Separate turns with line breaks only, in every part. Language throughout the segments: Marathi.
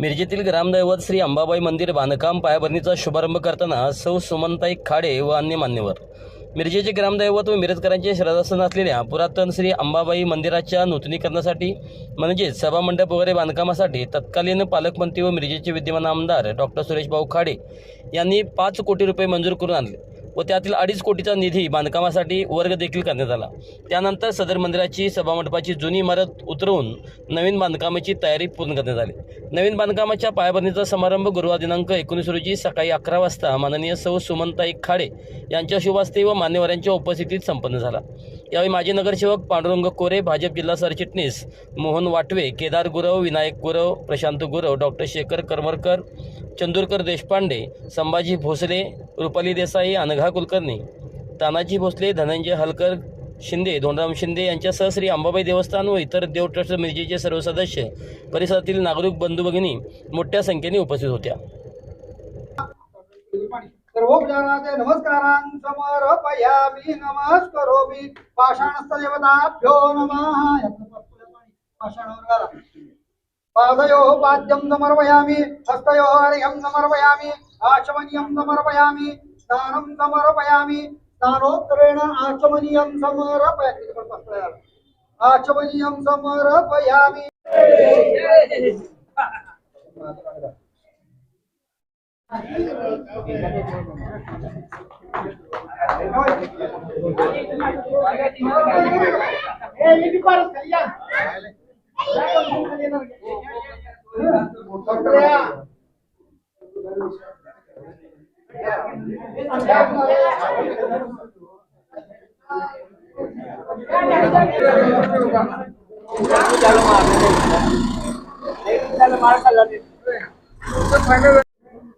मिरजेतील ग्रामदैवत श्री अंबाबाई मंदिर बांधकाम पायाभरणीचा शुभारंभ करताना सौ सुमनताई खाडे व अन्य मान्यवर. मिरजेचे ग्रामदैवत व मिरजकरांचे श्रद्धास्थान असलेल्या पुरातन श्री अंबाबाई मंदिराच्या नूतनीकरणासाठी म्हणजेच सभामंडप वगैरे बांधकामासाठी तत्कालीन पालकमंत्री व मिरजेचे विद्यमान आमदार डॉक्टर सुरेशभाऊ खाडे यांनी पाच कोटी रुपये मंजूर करून आणले. व त्यातील अडीच कोटीचा निधी बांधकामासाठी वर्ग देखील करण्यात आला. त्यानंतर सदर मंदिराची सभामंडपाची जुनी इमारत उतरवून नवीन बांधकामाची तयारी पूर्ण करण्यात आली. नवीन बांधकामाच्या पायाभरणीचा समारंभ गुरुवार दिनांक एकोणीस रोजी सकाळी अकरा वाजता माननीय सौ सुमनताई खाडे यांच्या शुभास्ते व मान्यवरांच्या उपस्थितीत संपन्न झाला. यावेळी माजी नगरसेवक पांडुरंग कोरे भाजप जिल्हा सरचिटणीस मोहन वाटवे केदार गुरव विनायक गुरव प्रशांत गुरव डॉक्टर शेखर करमरकर चंदूरकर देशपांडे संभाजी भोसले रुपाली देसाई अनघा कुलकर्णी तानाजी भोसले धनंजय हलकर शिंदे धोंडराम शिंदे यांच्यासह श्री अंबाबाई देवस्थान व इतर देव ट्रस्ट मिरजेचे सर्व सदस्य परिसरातील नागरिक बंधू भगिनी मोठ्या संख्येने उपस्थित होत्या.
सर्वोपचाराचे नमस्कारां समर्पयामि नमस्करोमि. पाषाणस्थदेवताभ्यो नमः. पाषाणावर பாதையோ பாத்தியம் சமர்ப்பயாமி ஹஸ்தயோ அரியம் சமர்ப்பயாமி ஆச்சமனியம் சமர்ப்பயாமி ஸ்நானம் சமர்ப்பயாமி ஸ்நானோத்தரேண ஆச்சமனியம் சமர்ப்பய ஆச்சமனியம் சமர்ப்பயாமி ஏய் இது பாரு கல்யாணம்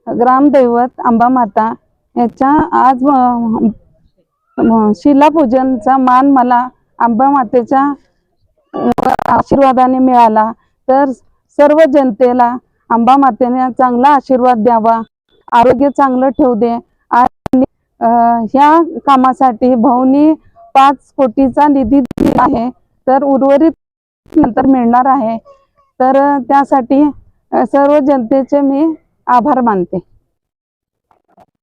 ग्रामदैवत अंबामाता याच्या आज शिलापूजनचा मान मला आंबा मातेच्या आशीर्वादाने मिळाला तर सर्व जनतेला अंबामातेने चांगला आशीर्वाद द्यावा आरोग्य चांगलं ठेवू दे आणि ह्या कामासाठी भाऊनी पाच कोटीचा निधी दिला आहे तर उर्वरित नंतर मिळणार आहे. तर त्यासाठी सर्व जनतेचे मी आभार मानते.